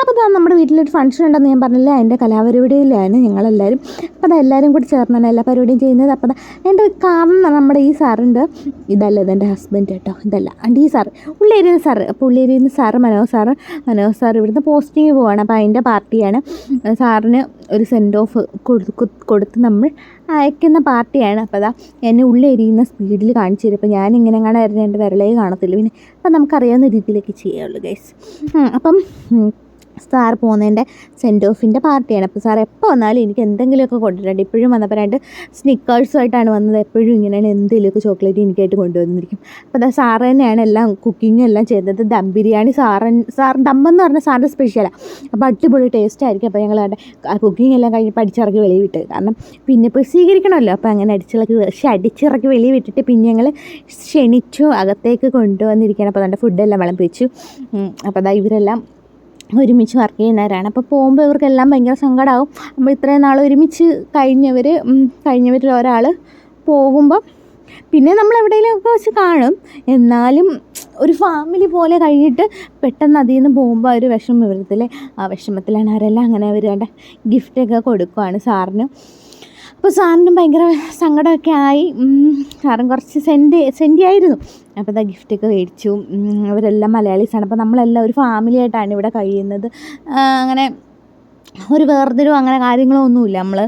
അപ്പോൾ ഇതാണ് നമ്മുടെ വീട്ടിലൊരു ഫംഗ്ഷൻ ഉണ്ടെന്ന് ഞാൻ പറഞ്ഞില്ലേ? അതിന്റെ കലാപരിപാടിയിലാണ് ഞങ്ങളെല്ലാവരും അപ്പോൾ അത് എല്ലാവരും കൂടി ചേർന്നാണ് എല്ലാ പരിപാടിയും ചെയ്യുന്നത്. അപ്പോൾ എന്റെ കാരണം നമ്മുടെ ഈ സാറുണ്ട് ഇതല്ല ഇതെന്റെ ഹസ്ബൻഡ് കേട്ടോ. ഇതല്ല. എന്റെ ഈ സാറ് ഉള്ളേരിയുന്ന സാറ് അപ്പോൾ ഉള്ളേരിയുന്ന sir Manoj sir Manoj sir ഇവിടുന്ന് പോസ്റ്റിങ് പോവാണ്. അപ്പോൾ അതിന്റെ പാർട്ടിയാണ് സാറിന് ഒരു സെൻഡ് ഓഫ് കൊടുത്ത് നമ്മൾ അയക്കുന്ന പാർട്ടിയാണ് അപ്പോൾ അതാ എന്നെ ഉള്ളെരിയുന്ന സ്പീഡിൽ കാണിച്ചു തരും. അപ്പോൾ ഞാനിങ്ങനെ ഇങ്ങനെ കാണാൻ എന്റെ വിരലേ കാണത്തില്ല. പിന്നെ അപ്പം നമുക്കറിയാവുന്ന രീതിയിലേക്ക് ചെയ്യുള്ളൂ ഗൈസ് അപ്പം സാർ പോകുന്നതിന്റെ സെൻഡ് ഓഫിന്റെ പാർട്ടിയാണ്. അപ്പോൾ സാർ എപ്പോൾ വന്നാലും എനിക്ക് എന്തെങ്കിലുമൊക്കെ കൊണ്ടുവരണ്ട് ഇപ്പോഴും വന്നപ്പോഴായിട്ട് രണ്ട് സ്നിക്കേഴ്സുമായിട്ടാണ് വന്നത്. എപ്പോഴും ഇങ്ങനെയാണ് എന്തെങ്കിലുമൊക്കെ ചോക്ലേറ്റ് എനിക്കായിട്ട് കൊണ്ടുവന്നിരിക്കും. അപ്പോൾ അതാ സാറ് തന്നെയാണ് എല്ലാം കുക്കിങ്ങും എല്ലാം ചെയ്തത് ദം ബിരിയാണി സാറൻ സാർ ദമ്മെന്ന് പറഞ്ഞാൽ സാറിന്റെ സ്പെഷ്യലാണ് അപ്പോൾ അടിപൊളി ടേസ്റ്റ് ആയിരിക്കും. അപ്പോൾ ഞങ്ങൾ കുക്കിംഗ് എല്ലാം കഴിഞ്ഞ് പഠിച്ചിറക്കി വെളിയിൽ വിട്ട്. കാരണം പിന്നെ ഇപ്പോൾ സ്വീകരിക്കണമല്ലോ അപ്പോൾ അങ്ങനെ അടിച്ചിറക്കി അടിച്ചിറക്കി വെളി വിട്ടിട്ട് പിന്നെ ഞങ്ങൾ ക്ഷണിച്ചു അകത്തേക്ക് കൊണ്ടുവന്നിരിക്കുകയാണ്. അപ്പോൾ അതിന്റെ ഫുഡെല്ലാം വിളമ്പിച്ചു അപ്പോൾ അതാ ഇവരെല്ലാം ഒരുമിച്ച് വർക്ക് ചെയ്യുന്നവരാണ്. അപ്പോൾ പോകുമ്പോൾ ഇവർക്കെല്ലാം ഭയങ്കര സങ്കടമാവും നമ്മൾ ഇത്രയും നാൾ ഒരുമിച്ച് കഴിഞ്ഞവർ കഴിഞ്ഞവരിൽ ഒരാൾ പോകുമ്പം പിന്നെ നമ്മൾ എവിടെയെങ്കിലുമൊക്കെ വെച്ച് കാണും. എന്നാലും ഒരു ഫാമിലി പോലെ കഴിഞ്ഞിട്ട് പെട്ടെന്ന് അതിൽ നിന്ന് പോകുമ്പോൾ ഒരു വിഷമം വരത്തില്ലേ ആ വിഷമത്തിലാണ് അവരെല്ലാം അങ്ങനെ അവർ വേണ്ട ഗിഫ്റ്റൊക്കെ കൊടുക്കുവാണ് സാറിന്. അപ്പോൾ സാറിനും ഭയങ്കര സങ്കടമൊക്കെ ആയി. കാരണം കുറച്ച് സെന്റ് സെന്റി ആയിരുന്നു. അപ്പോൾ ഇതാ ഗിഫ്റ്റൊക്കെ മേടിച്ചു. അവരെല്ലാം മലയാളീസാണ്. അപ്പോൾ നമ്മളെല്ലാം ഒരു ഫാമിലി ആയിട്ടാണ് ഇവിടെ കഴിയുന്നത്. അങ്ങനെ ഒരു വേർതിരിവും അങ്ങനെ കാര്യങ്ങളോ ഒന്നുമില്ല. നമ്മൾ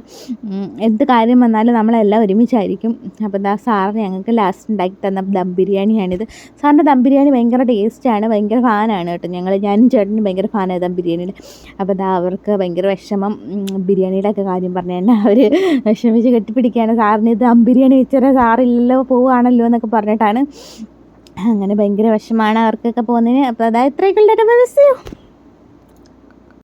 എന്ത് കാര്യം വന്നാലും നമ്മളെല്ലാം ഒരുമിച്ചായിരിക്കും. അപ്പോൾ ദാ സാറ് ഞങ്ങൾക്ക് ലാസ്റ്റ് ഉണ്ടാക്കി തന്ന ദം ബിരിയാണിയാണിത്. സാറിന്റെ ദം ബിരിയാണി ഭയങ്കര ടേസ്റ്റാണ് ഭയങ്കര ഫാനാണ് കേട്ടോ. ഞങ്ങൾ ഞാനും ചേട്ടനും ഭയങ്കര ഫാനാണ് ദം ബിരിയാണിയുടെ. അപ്പോൾ ദാ അവർക്ക് ഭയങ്കര വിഷമം ബിരിയാണിയുടെ ഒക്കെ കാര്യം പറഞ്ഞു തന്നെ അവർ വിഷമിച്ച് കെട്ടിപ്പിടിക്കുകയാണ്. സാറിന് ദം ബിരിയാണി വെച്ചാൽ സാറില്ലല്ലോ പോവുകയാണല്ലോ എന്നൊക്കെ പറഞ്ഞിട്ടാണ്. അങ്ങനെ ഭയങ്കര വിഷമാണ് അവർക്കൊക്കെ പോകുന്നതിന്. അപ്പോൾ അതായത് ഇത്രയൊക്കെ